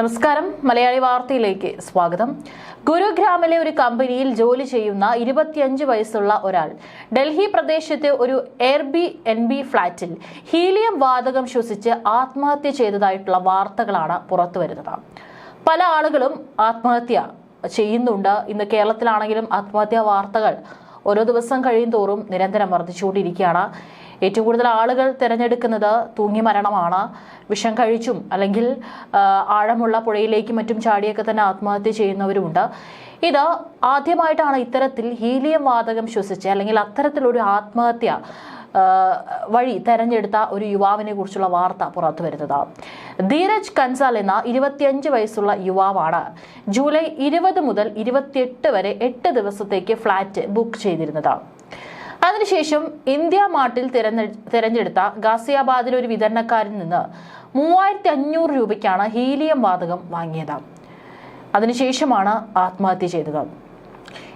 നമസ്കാരം. മലയാളി വാർത്തയിലേക്ക് സ്വാഗതം. ഗുരുഗ്രാമിലെ ഒരു കമ്പനിയിൽ ജോലി ചെയ്യുന്ന ഇരുപത്തിയഞ്ച് വയസ്സുള്ള ഒരാൾ ഡൽഹി പ്രദേശത്തെ ഒരു എയർ ബി എൻ ബി ഫ്ളാറ്റിൽ ഹീലിയം വാതകം ശ്വസിച്ച് ആത്മഹത്യ ചെയ്തതായിട്ടുള്ള വാർത്തകളാണ് പുറത്തുവരുന്നത്. പല ആളുകളും ആത്മഹത്യ ചെയ്യുന്നുണ്ട്. ഇന്ന് കേരളത്തിലാണെങ്കിലും ആത്മഹത്യാ വാർത്തകൾ ഓരോ ദിവസം കഴിയും തോറും നിരന്തരം വർദ്ധിച്ചുകൊണ്ടിരിക്കുകയാണ്. ഏറ്റവും കൂടുതൽ ആളുകൾ തിരഞ്ഞെടുക്കുന്നത് തൂങ്ങി മരണമാണ്. വിഷം കഴിച്ചും അല്ലെങ്കിൽ ആഴമുള്ള പുഴയിലേക്കും മറ്റും ചാടിയൊക്കെ തന്നെ ആത്മഹത്യ ചെയ്യുന്നവരുമുണ്ട്. ഇത് ആദ്യമായിട്ടാണ് ഇത്തരത്തിൽ ഹീലിയം വാതകം ശ്വസിച്ച് അല്ലെങ്കിൽ അത്തരത്തിലൊരു ആത്മഹത്യ വഴി തെരഞ്ഞെടുത്ത ഒരു യുവാവിനെ കുറിച്ചുള്ള വാർത്ത പുറത്തു വരുന്നത്. ധീരജ് കൻസാൽ എന്ന ഇരുപത്തിയഞ്ച് വയസ്സുള്ള യുവാവാണ് ജൂലൈ ഇരുപത് മുതൽ ഇരുപത്തിയെട്ട് വരെ എട്ട് ദിവസത്തേക്ക് ഫ്ലാറ്റ് ബുക്ക് ചെയ്തിരുന്നത്. അതിനുശേഷം ഇന്ത്യ മാർട്ടിൽ തിരഞ്ഞെ തിരഞ്ഞെടുത്ത ഗാസിയാബാദിലെ ഒരു വിതരണക്കാരിൽ നിന്ന് മൂവായിരത്തി അഞ്ഞൂറ് രൂപയ്ക്കാണ് ഹീലിയം വാതകം വാങ്ങിയത്. അതിനുശേഷമാണ് ആത്മഹത്യ ചെയ്തത്.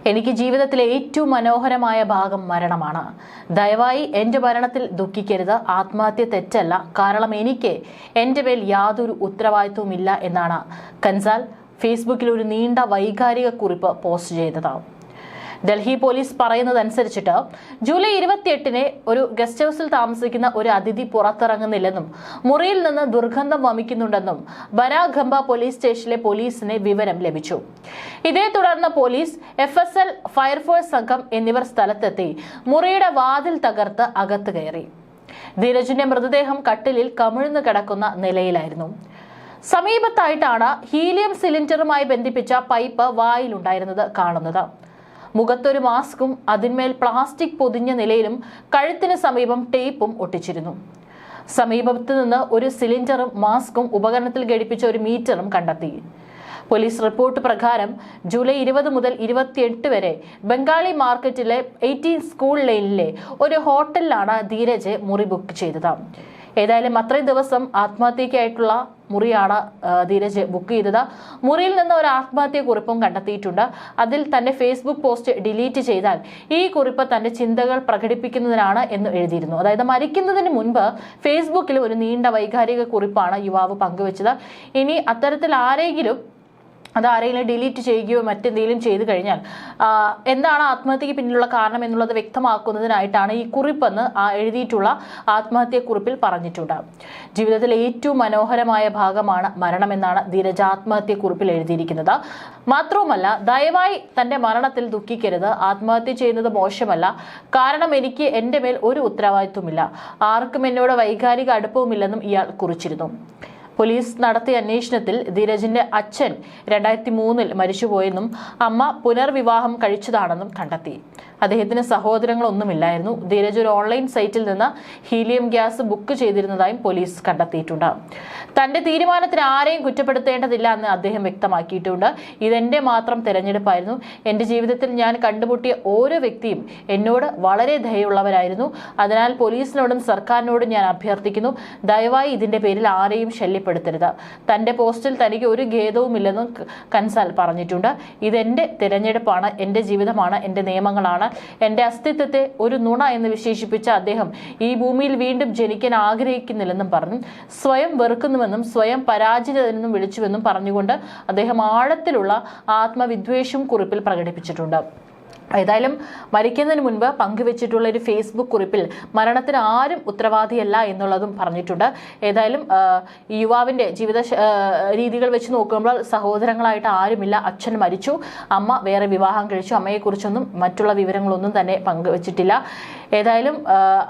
എനിക്ക് ജീവിതത്തിലെ ഏറ്റവും മനോഹരമായ ഭാഗം മരണമാണ്. ദയവായി എന്റെ മരണത്തിൽ ദുഃഖിക്കരുത്. ആത്മഹത്യ തെറ്റല്ല. കാരണം എനിക്ക് എന്റെ മേൽ യാതൊരു ഉത്തരവാദിത്വവുമില്ല എന്നാണ് കൻസാൽ ഫേസ്ബുക്കിൽ ഒരു നീണ്ട വൈകാരിക കുറിപ്പ് പോസ്റ്റ് ചെയ്തത്. ഡൽഹി പോലീസ് പറയുന്നതനുസരിച്ചിട്ട് ജൂലൈ ഇരുപത്തിയെട്ടിന് ഒരു ഗസ്റ്റ് ഹൗസിൽ താമസിക്കുന്ന ഒരു അതിഥി പുറത്തിറങ്ങുന്നില്ലെന്നും മുറിയിൽ നിന്ന് ദുർഗന്ധം വമിക്കുന്നുണ്ടെന്നും ബരാഗംബ പോലീസ് സ്റ്റേഷനിലെ പോലീസിന് വിവരം ലഭിച്ചു. ഇതേ തുടർന്ന് police F S L fire force സംഘം എന്നിവർ സ്ഥലത്തെത്തി മുറിയുടെ വാതിൽ തകർത്ത് അകത്ത് കയറി. ധീരജിന്റെ മൃതദേഹം കട്ടിലിൽ കമിഴ്ന്നു കിടക്കുന്ന നിലയിലായിരുന്നു. സമീപത്തായിട്ടാണ് ഹീലിയം സിലിണ്ടറുമായി ബന്ധിപ്പിച്ച പൈപ്പ് വായിലുണ്ടായിരുന്നത് കാണുന്നത്. മുഖത്തൊരു മാസ്കും അതിന്മേൽ പ്ലാസ്റ്റിക് പൊതിഞ്ഞ നിലയിലും കഴുത്തിന് സമീപം ടേപ്പും ഒട്ടിച്ചിരുന്നു. സമീപത്ത് നിന്ന് ഒരു സിലിണ്ടറും മാസ്കും ഉപകരണത്തിൽ ഘടിപ്പിച്ച ഒരു മീറ്ററും കണ്ടെത്തി. പോലീസ് റിപ്പോർട്ട് പ്രകാരം ജൂലൈ ഇരുപത് മുതൽ ഇരുപത്തിയെട്ട് വരെ ബംഗാളി മാർക്കറ്റിലെ എയ്റ്റീൻ സ്കൂൾ ലൈനിലെ ഒരു ഹോട്ടലിലാണ് ധീരജ് മുറി ബുക്ക് ചെയ്തത്. ഏതായാലും അത്രയും ദിവസം ആത്മഹത്യക്കായിട്ടുള്ള മുറിയാണ് ധീരജ് ബുക്ക് ചെയ്തത്. മുറിയിൽ നിന്ന് ഒരു ആത്മഹത്യ കുറിപ്പും കണ്ടെത്തിയിട്ടുണ്ട്. അതിൽ തന്റെ ഫേസ്ബുക്ക് പോസ്റ്റ് ഡിലീറ്റ് ചെയ്താൽ ഈ കുറിപ്പ് തന്റെ ചിന്തകൾ പ്രകടിപ്പിക്കുന്നതിനാണ് എന്ന് എഴുതിയിരുന്നു. അതായത് മരിക്കുന്നതിന് മുൻപ് ഫേസ്ബുക്കിൽ ഒരു നീണ്ട വൈകാരിക കുറിപ്പാണ് യുവാവ് പങ്കുവച്ചത്. ഇനി അത്തരത്തിൽ ആരെങ്കിലും അത് ആരെങ്കിലും ഡിലീറ്റ് ചെയ്യുകയോ മറ്റെന്തെങ്കിലും ചെയ്തു കഴിഞ്ഞാൽ എന്താണ് ആത്മഹത്യക്ക് പിന്നിലുള്ള കാരണം എന്നുള്ളത് വ്യക്തമാക്കുന്നതിനായിട്ടാണ് ഈ കുറിപ്പെന്ന് എഴുതിയിട്ടുള്ള ആത്മഹത്യക്കുറിപ്പിൽ പറഞ്ഞിട്ടുണ്ട്. ജീവിതത്തിലെ ഏറ്റവും മനോഹരമായ ഭാഗമാണ് മരണമെന്നാണ് ധീരജ ആത്മഹത്യക്കുറിപ്പിൽ എഴുതിയിരിക്കുന്നത്. മാത്രവുമല്ല ദയവായി തന്റെ മരണത്തിൽ ദുഃഖിക്കരുത്. ആത്മഹത്യ ചെയ്യുന്നത് മോശമല്ല. കാരണം എനിക്ക് എന്റെ മേൽ ഒരു ഉത്തരവാദിത്വമില്ല. ആർക്കും എന്നോട് വൈകാരിക അടുപ്പവുമില്ലെന്നും ഇയാൾ കുറിച്ചിരുന്നു. പോലീസ് നടത്തിയ അന്വേഷണത്തിൽ ധീരജിന്റെ അച്ഛൻ രണ്ടായിരത്തി മൂന്നിൽ മരിച്ചുപോയെന്നും അമ്മ പുനർവിവാഹം കഴിച്ചതാണെന്നും കണ്ടെത്തി. അദ്ദേഹത്തിന് സഹോദരങ്ങളൊന്നുമില്ലായിരുന്നു. ധീരജ് ഒരു ഓൺലൈൻ സൈറ്റിൽ നിന്ന് ഹീലിയം ഗ്യാസ് ബുക്ക് ചെയ്തിരുന്നതായും പോലീസ് കണ്ടെത്തിയിട്ടുണ്ട്. തന്റെ തീരുമാനത്തിന് ആരെയും കുറ്റപ്പെടുത്തേണ്ടതില്ല എന്ന് അദ്ദേഹം വ്യക്തമാക്കിയിട്ടുണ്ട്. ഇതെന്റെ മാത്രം തെരഞ്ഞെടുപ്പായിരുന്നു. എന്റെ ജീവിതത്തിൽ ഞാൻ കണ്ടുമുട്ടിയ ഓരോ വ്യക്തിയും എന്നോട് വളരെ ദയുള്ളവരായിരുന്നു അതിനാൽ പോലീസിനോടും സർക്കാരിനോടും ഞാൻ അഭ്യർത്ഥിക്കുന്നു ദയവായി ഇതിന്റെ പേരിൽ ആരെയും ശല്യപ്പെടുത്തരുത്. തന്റെ പോസ്റ്റിൽ തനിക്ക് ഒരു ഖേദവുമില്ലെന്നും കൻസാൽ പറഞ്ഞിട്ടുണ്ട്. ഇതെന്റെ തിരഞ്ഞെടുപ്പാണ് എന്റെ ജീവിതമാണ് എന്റെ നിയമങ്ങളാണ്. എന്റെ അസ്തിത്വത്തെ ഒരു നുണ എന്ന് വിശേഷിപ്പിച്ച അദ്ദേഹം ഈ ഭൂമിയിൽ വീണ്ടും ജനിക്കാൻ ആഗ്രഹിക്കുന്നില്ലെന്നും പറഞ്ഞു സ്വയം വെറുക്കുന്നുവെന്നും സ്വയം പരാജിതനെന്നും വിളിച്ചുവെന്നും പറഞ്ഞുകൊണ്ട് അദ്ദേഹം ആഴത്തിലുള്ള ആത്മവിദ്വേഷം കുറിപ്പിൽ പ്രകടിപ്പിച്ചിട്ടുണ്ട്. ഏതായാലും മരിക്കുന്നതിന് മുൻപ് പങ്കുവച്ചിട്ടുള്ള ഒരു ഫേസ്ബുക്ക് കുറിപ്പിൽ മരണത്തിന് ആരും ഉത്തരവാദിയല്ല എന്നുള്ളതും പറഞ്ഞിട്ടുണ്ട്. ഏതായാലും ഈ യുവാവിന്റെ ജീവിത രീതികൾ വെച്ച് നോക്കുമ്പോൾ സഹോദരങ്ങളായിട്ട് ആരുമില്ല. അച്ഛൻ മരിച്ചു. അമ്മ വേറെ വിവാഹം കഴിച്ചു. അമ്മയെക്കുറിച്ചൊന്നും മറ്റുള്ള വിവരങ്ങളൊന്നും തന്നെ പങ്കുവച്ചിട്ടില്ല. ഏതായാലും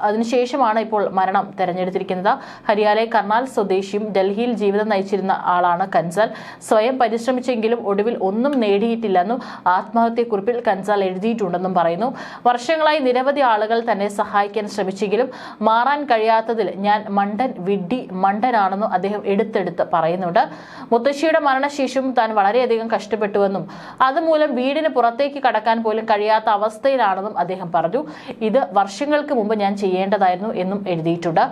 അതിനുശേഷമാണ് ഇപ്പോൾ മരണം തെരഞ്ഞെടുത്തിരിക്കുന്നത്. ഹരിയാലെ കർണാൽ സ്വദേശിയും ഡൽഹിയിൽ ജീവിതം നയിച്ചിരുന്ന ആളാണ് കൻസൽ. സ്വയം പരിശ്രമിച്ചെങ്കിലും ഒടുവിൽ ഒന്നും നേടിയിട്ടില്ലെന്നും ആത്മഹത്യക്കുറിപ്പിൽ കൻസൽ എഴുതിയിട്ടുണ്ടെന്നും പറയുന്നു. വർഷങ്ങളായി നിരവധി ആളുകൾ തന്നെ സഹായിക്കാൻ ശ്രമിച്ചെങ്കിലും മാറാൻ കഴിയാത്തതിൽ ഞാൻ മണ്ടൻ വിഡ്ഡി മണ്ടനാണെന്നും അദ്ദേഹം എടുത്തെടുത്ത് പറയുന്നുണ്ട്. മുത്തശ്ശിയുടെ മരണശേഷവും താൻ വളരെയധികം കഷ്ടപ്പെട്ടുവെന്നും അതുമൂലം വീടിന് പുറത്തേക്ക് കടക്കാൻ പോലും കഴിയാത്ത അവസ്ഥയിലാണെന്നും അദ്ദേഹം പറഞ്ഞു. ഇത് വർഷങ്ങൾക്ക് മുമ്പ് ഞാൻ ചെയ്യേണ്ടതായിരുന്നു എന്നും എഴുതിയിട്ടുണ്ട്.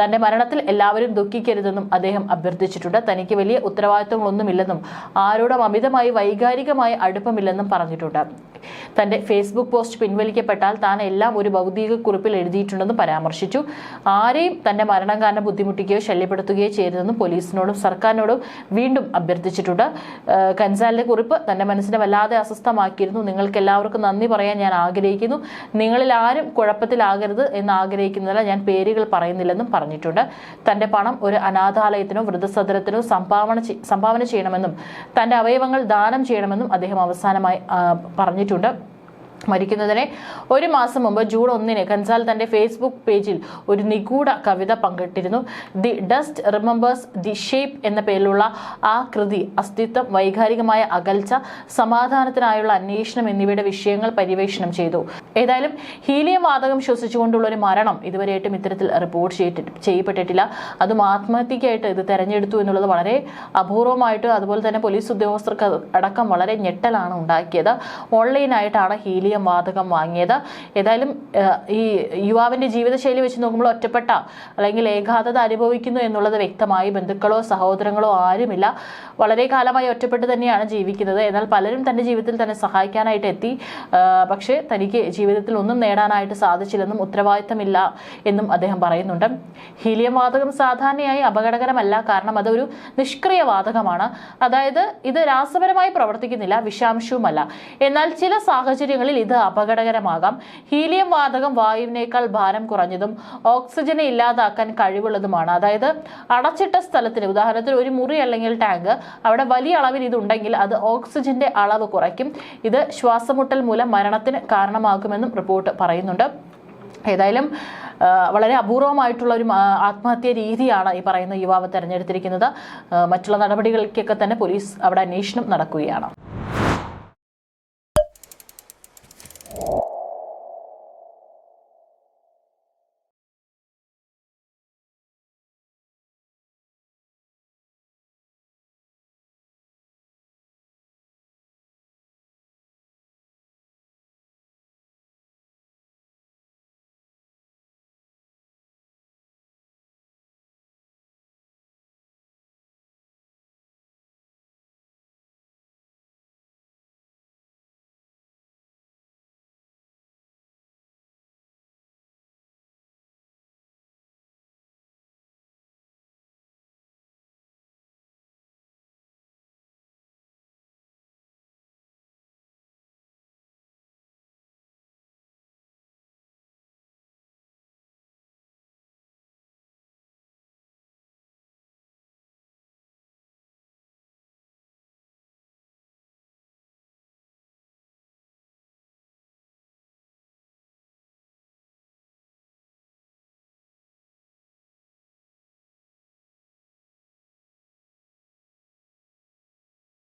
തന്റെ മരണത്തിൽ എല്ലാവരും ദുഃഖിക്കരുതെന്നും അദ്ദേഹം അഭ്യർത്ഥിച്ചിട്ടുണ്ട്. തനിക്ക് വലിയ ഉത്തരവാദിത്വങ്ങളൊന്നുമില്ലെന്നും ആരോടും അമിതമായി വൈകാരികമായി അടുപ്പമില്ലെന്നും പറഞ്ഞിട്ടുണ്ട്. തന്റെ ഫേസ്ബുക്ക് പോസ്റ്റ് പിൻവലിക്കപ്പെട്ടാൽ താൻ എല്ലാം ഒരു ഭൗതിക കുറിപ്പിൽ എഴുതിയിട്ടുണ്ടെന്ന് പരാമർശിച്ചു. ആരെയും തന്റെ മരണം കാരണം ബുദ്ധിമുട്ടിക്കുകയോ ശല്യപ്പെടുത്തുകയോ ചെയ്യരുതെന്നും പോലീസിനോടും സർക്കാരിനോടും വീണ്ടും അഭ്യർത്ഥിച്ചിട്ടുണ്ട്. കൻസാലിന്റെ കുറിപ്പ് തന്റെ മനസ്സിനെ വല്ലാതെ അസ്വസ്ഥമാക്കിയിരുന്നു. നിങ്ങൾക്ക് എല്ലാവർക്കും നന്ദി പറയാൻ ഞാൻ ആഗ്രഹിക്കുന്നു. നിങ്ങളിൽ ആരും കുഴപ്പത്തിലാകരുത് എന്ന് ആഗ്രഹിക്കുന്നില്ല ഞാൻ പേരുകൾ പറയുന്നില്ലെന്നും പറഞ്ഞിട്ടുണ്ട്. തന്റെ പണം ഒരു അനാഥാലയത്തിനോ വൃദ്ധസദനത്തിനോ സംഭാവന സംഭാവന ചെയ്യണമെന്നും തന്റെ അവയവങ്ങൾ ദാനം ചെയ്യണമെന്നും അദ്ദേഹം അവസാനമായി ആ, പറഞ്ഞിട്ടുണ്ട് മരിക്കുന്നതിന് ഒരു മാസം മുമ്പ് ജൂൺ ഒന്നിന് കൻസാൽ തന്റെ ഫേസ്ബുക്ക് പേജിൽ ഒരു നിഗൂഢ കവിത പങ്കിട്ടിരുന്നു. The dust remembers the shape എന്ന പേരിലുള്ള ആ കൃതി അസ്തിത്വം വൈകാരികമായ അകൽച്ച സമാധാനത്തിനായുള്ള അന്വേഷണം എന്നിവയുടെ വിഷയങ്ങൾ പര്യവേഷണം ചെയ്തു. ഏതായാലും ഹീലിയം വാതകം ശ്വസിച്ചുകൊണ്ടുള്ള ഒരു മരണം ഇതുവരെയായിട്ടും ഇത്തരത്തിൽ റിപ്പോർട്ട് ചെയ്യപ്പെട്ടിട്ടില്ല. അതും ആത്മഹത്യക്കായിട്ട് ഇത് തെരഞ്ഞെടുത്തു എന്നുള്ളത് വളരെ അപൂർവമായിട്ട് അതുപോലെ തന്നെ പോലീസ് ഉദ്യോഗസ്ഥർക്ക് അടക്കം വളരെ ഞെട്ടലാണ് ഉണ്ടാക്കിയത്. ഓൺലൈനായിട്ടാണ് ഹീലിയം വാതകം വാങ്ങിയത്. ഏതായാലും ഈ യുവാവിന്റെ ജീവിതശൈലി വെച്ച് നോക്കുമ്പോൾ ഒറ്റപ്പെട്ട അല്ലെങ്കിൽ ഏകാന്തത അനുഭവിക്കുന്നു എന്നുള്ളത് വ്യക്തമായി ബന്ധുക്കളോ സഹോദരങ്ങളോ ആരുമില്ല. വളരെ കാലമായി ഒറ്റപ്പെട്ട് തന്നെയാണ് ജീവിക്കുന്നത്. എന്നാൽ പലരും തന്റെ ജീവിതത്തിൽ തന്നെ സഹായിക്കാനായിട്ട് എത്തി. പക്ഷേ തനിക്ക് ജീവിതത്തിൽ ഒന്നും നേടാനായിട്ട് സാധിച്ചില്ലെന്നും ഉത്തരവാദിത്തമില്ല എന്നും അദ്ദേഹം പറയുന്നുണ്ട്. ഹീലിയം വാതകം സാധാരണയായി അപകടകരമല്ല. കാരണം അതൊരു നിഷ്ക്രിയ വാതകമാണ്. അതായത് ഇത് രാസപരമായി പ്രവർത്തിക്കുന്നില്ല വിഷാംശവുമല്ല. എന്നാൽ ചില സാഹചര്യങ്ങളിൽ ഇത് അപകടകരമാകാം. ഹീലിയം വാതകം വായുവിനേക്കാൾ ഭാരം കുറഞ്ഞതും ഓക്സിജനെ ഇല്ലാതാക്കാൻ കഴിവുള്ളതുമാണ്. അതായത് അടച്ചിട്ട സ്ഥലത്തിന് ഉദാഹരണത്തിന് ഒരു മുറി അല്ലെങ്കിൽ ടാങ്ക് അവിടെ വലിയ അളവിൽ ഇതുണ്ടെങ്കിൽ അത് ഓക്സിജന്റെ അളവ് കുറയ്ക്കും. ഇത് ശ്വാസമുട്ടൽ മൂലം മരണത്തിന് കാരണമാകുമെന്നും റിപ്പോർട്ട് പറയുന്നുണ്ട്. ഏതായാലും വളരെ അപൂർവമായിട്ടുള്ള ഒരു ആത്മഹത്യ രീതിയാണ് ഈ പറയുന്ന യുവാവ് തെരഞ്ഞെടുത്തിരിക്കുന്നത്. മറ്റുള്ള നടപടികൾക്കൊക്കെ തന്നെ പോലീസ് അവിടെ അന്വേഷണം നടക്കുകയാണ്.